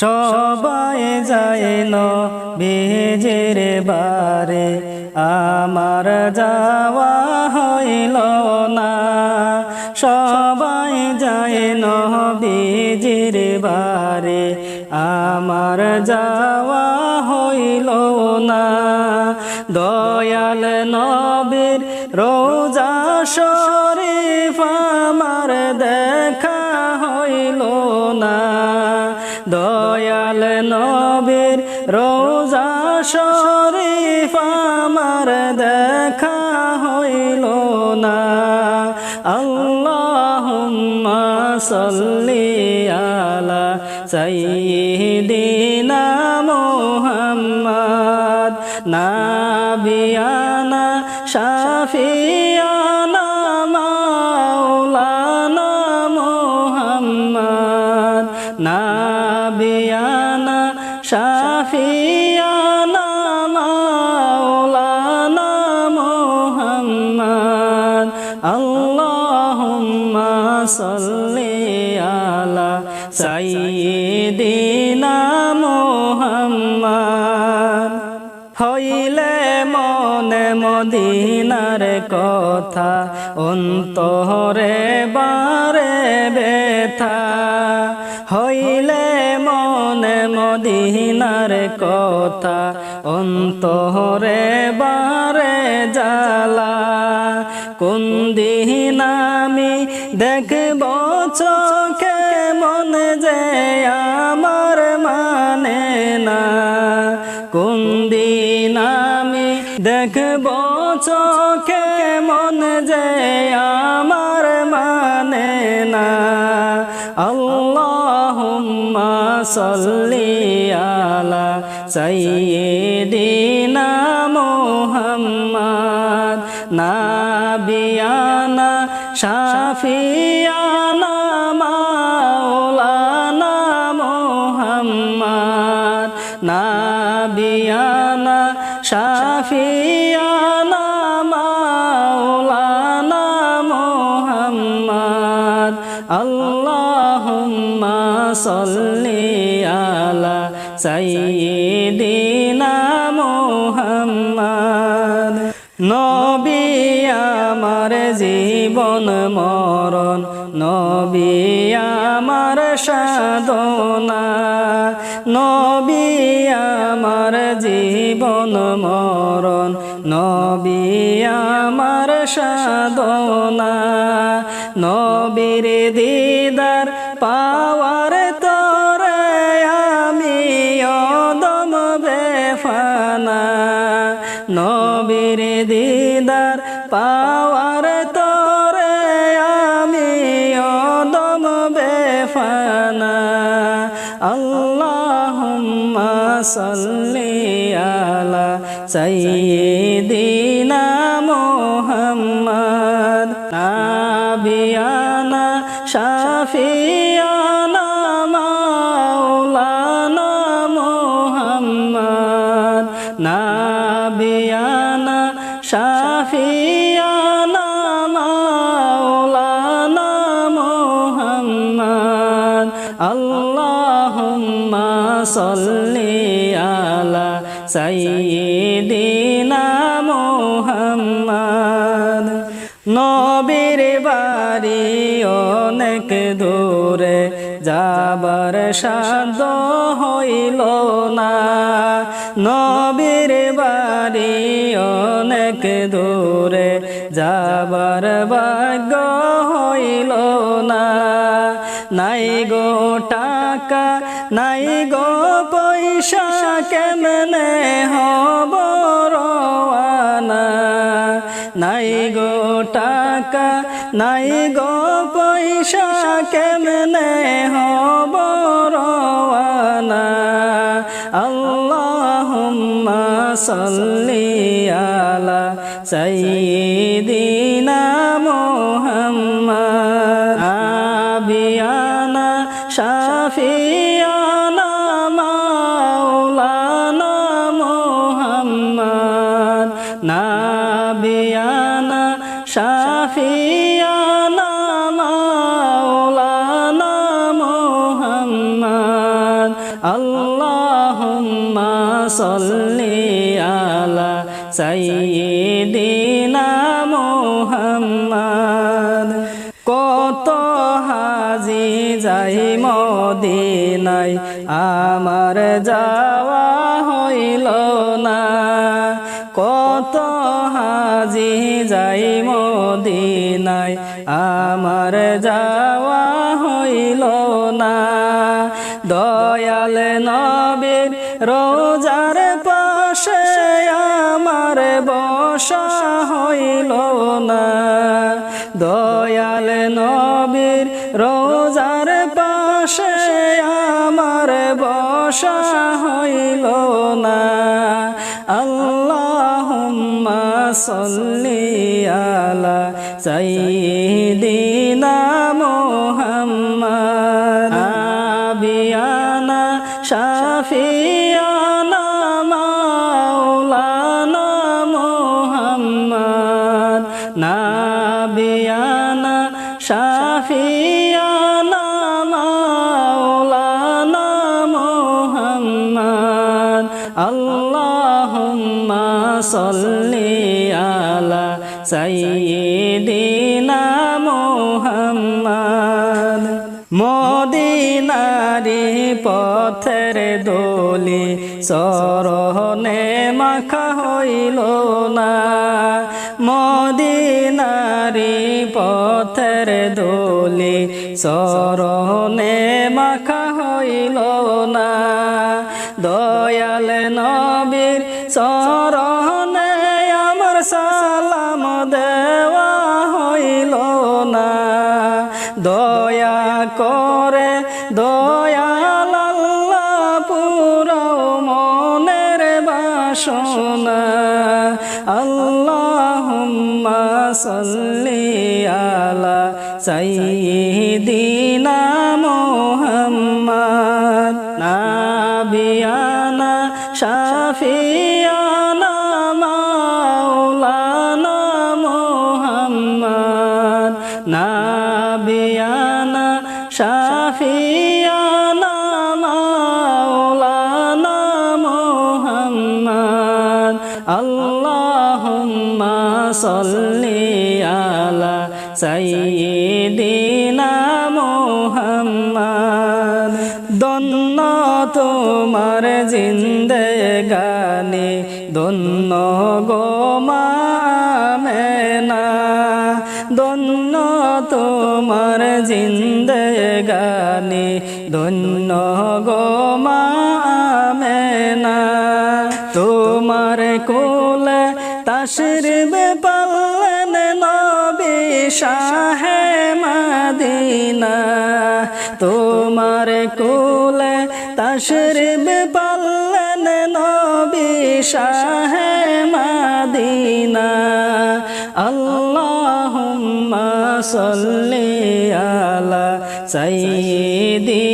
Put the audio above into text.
সবাই যায় নবীজির বারে, আমার যাওয়া হইল না। সবাই যায় নবীজির বারে, আমার যাওয়া হইল না। দয়াল নবীর রোজা শরীফ আমার দেখা হইল না। নবীর রোজা শরীফ আমার দেখা হইল না। আল্লাহুম্মা সাল্লি আলা সাইয়্যিদিনা মুহাম্মদ। নাবিয়ানা শাফিয়ানা আল্লাহুম্মা সাল্লি আলা সাইয়্যিদিনা মুহাম্মদ। হইলে মনে মদিনার কথা, অন্তরে বারে বেথা হইলে মনে মদিনার কথা, অন্তরে কোন দিন আমি দেখব চোখে মনে যে আমার মানে না। কোন দিন আমি দেখব চোখে মন যে আমার মানে না। আল্লাহুম্মা সাল্লি আলা সাইয়্যিদিনা মুহাম্মদ। নাবিয়ানা শাফিয়ানা মাওলানা মুহাম্মদ। নাবিয়ানা শাফিয়ানা মাওলানা মুহাম্মদ। আল্লাহুম্মা সাল্লি আলা সাইয়্যিদিনা নবী আমার জীবন মরণ, নবী আমার সাধনা, নবী আমার জীবন মরণ, নবী আমার সাধনা, নবীর দিদার পাওয়ার সাল্লি আলা সাইয়্যিদিনা মুহাম্মদ নাবিয়ানা সাল্লি আলা সাইয়্যিদিনা মুহাম্মদ। নবীর বাড়ি অনেক দূরে, যাবার সাধ্য হইল না। নবীর বাড়ি অনেক দূরে, যাবার ভাগ্য হইল না। নাই গো টাকা, নাই পয়সা কেমনে হব রওয়ানা। নাই গো টাকা, নাই গো পয়সা কেমনে হব রওয়ানা। আল্লাহুম্মা সাল্লি আলা সাইয়্যিদিনা শাফিয়ানা মাওলানা মুহাম্মদ, আল্লাহুম্মা সাল্লি আলা সাইয়্যিদিনা মুহাম্মদ। কত হাজি যাই মদিনায়, আমার যাওয়া হইল না। কত হাজি যাই মদিনায়, আমার যাওয়া হইল না। দয়াল নবীর রোজার পাশে আমার বসা হইল না। দয়াল নবীর রোজার পাশে আমার বসা হইল না। আল্লাহুম্মা সাল্লি আলা সাইয়্যিদিনা মুহাম্মদ। আবিয়ানা শাফিয়ানা মাওলানা মুহাম্মদ। নাবিয়ানা শাফিয়ানা সাল্লি আলা সাইয়্যিদিনা মুহাম্মদ। মদিনারি পথের দোলি সরহনে মাখা হইল না। মদিনারি পথের দোলি সরহনে দয়া করে দয়া আল্লাহ পুরাও মনের বাসনা। আল্লাহুম্মা সাল্লি আলা সাইয়্যিদিনা জিন্দেগানি দন্ন গো মামেনা দন্ন তোমার জিন্দেগানি দন্ন গো মামেনা তোমার কোলে তাশরিবে পালন নবী শাহে মদিনা। তোমার কোলে তাশরিবে পালন নবী শাহে মদিনা। আল্লাহুম্মা সাল্লি আলা সাইয়্যিদিনা